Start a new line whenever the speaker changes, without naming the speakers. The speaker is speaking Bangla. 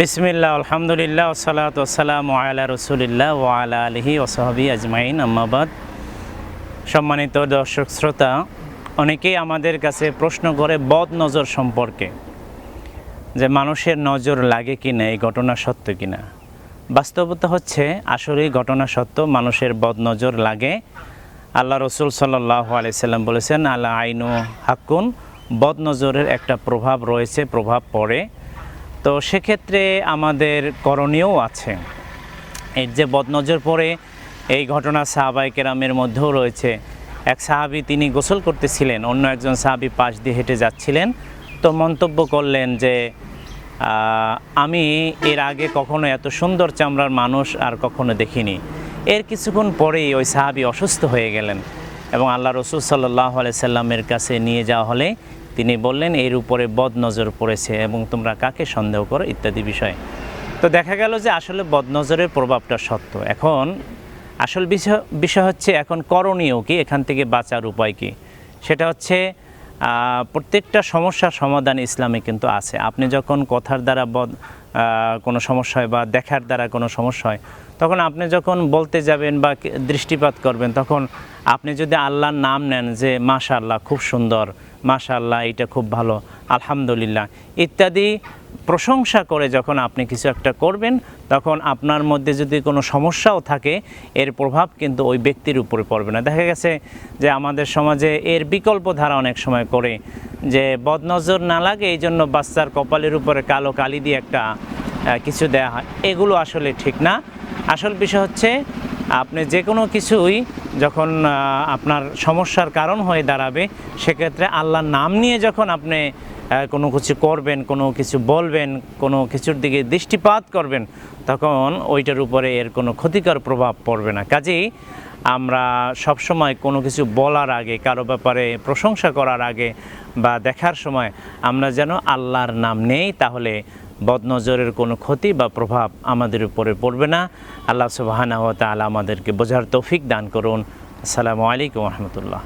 বিসমিল্লাহ, আলহামদুলিল্লাহ ওসালাত ওসালাম আলা রসুলিল্লাহ ও আলা আলহি ওসহাবি আজমাইন আম্মাবাদ সম্মানিত দর্শক, শ্রোতা, অনেকেই আমাদের কাছে প্রশ্ন করে বদ নজর সম্পর্কে, যে মানুষের নজর লাগে কি না এই ঘটনা সত্য কি না বাস্তবতা হচ্ছে, আসলেই ঘটনা সত্য, মানুষের বদ নজর লাগে। আল্লাহ রসুল সাল্লাহ আলাইসাল্লাম বলেছেন আল্লাহ আইনু হাক্কুন। বদ নজরের একটা প্রভাব রয়েছে, প্রভাব পড়ে। তো সেক্ষেত্রে আমাদের করণীয়ও আছে। এর যে বদনজর পড়ে এই ঘটনা সাহাবাই কেরামের মধ্যেও রয়েছে। এক সাহাবি তিনি গোসল করতেছিলেন, অন্য একজন সাহাবি পাশ দিয়ে হেঁটে যাচ্ছিলেন। তো মন্তব্য করলেন যে আমি এর আগে কখনো এত সুন্দর চামড়ার মানুষ আর কখনো দেখিনি। এর কিছুক্ষণ পরেই ওই সাহাবি অসুস্থ হয়ে গেলেন এবং আল্লাহ রসুল সাল্লাহ সাল্লামের কাছে নিয়ে যাওয়া হলে তিনি বললেন, এর উপরে বদ নজর পড়েছে এবং তোমরা কাকে সন্দেহ করো? ইত্যাদি বিষয়। তো দেখা গেল যে আসলে বদনজরের প্রভাবটা সত্য। এখন আসল বিষয় বিষয় হচ্ছে এখন করণীয় কি? এখান থেকে বাঁচার উপায় কি? সেটা হচ্ছে প্রত্যেকটা সমস্যার সমাধান ইসলামে কিন্তু আছে। আপনি যখন কথার দ্বারা বদ কোনো সমস্যা হয় বা দেখার দ্বারা কোনো সমস্যা হয়, তখন আপনি যখন বলতে যাবেন বা দৃষ্টিপাত করবেন, তখন আপনি যদি আল্লাহর নাম নেন যে মাশা আল্লাহ খুব সুন্দর মাশা আল্লাহ এটা খুব ভালো। আলহামদুলিল্লাহ। ইত্যাদি প্রশংসা করে যখন আপনি কিছু একটা করবেন, তখন আপনার মধ্যে যদি কোনো সমস্যাও থাকে, এর প্রভাব কিন্তু ওই ব্যক্তির উপরে পড়বে না। দেখা গেছে যে আমাদের সমাজে এর বিকল্প ধারা অনেক সময় করে যে বদনজর না লাগে, এই জন্য বাচ্চার কপালের উপরে কালো কালি দিয়ে একটা কিছু দেয়া হয়। এগুলো আসলে ঠিক না। আসল বিষয় হচ্ছে, আপনি যে কোনো কিছুই যখন আপনার সমস্যার কারণ হয়ে দাঁড়াবে, সেক্ষেত্রে আল্লাহর নাম নিয়ে যখন আপনি কোনো কিছু করবেন, কোনো কিছু বলবেন, কোনো কিছুর দিকে দৃষ্টিপাত করবেন, তখন ওইটার উপরে এর কোনো ক্ষতিকর প্রভাব পড়বে না। কাজেই আমরা সবসময় কোনো কিছু বলার আগে, কারও ব্যাপারে প্রশংসা করার আগে বা দেখার সময় আমরা যেন আল্লাহর নাম নেই, তাহলে বদনজরের কোনো ক্ষতি বা প্রভাব আমাদের উপরে পড়বে না। আল্লাহ সুবাহানা তালা আমাদেরকে বোঝার তৌফিক দান করুন। আসসালামু আলাইকুম রহমতুল্লাহ।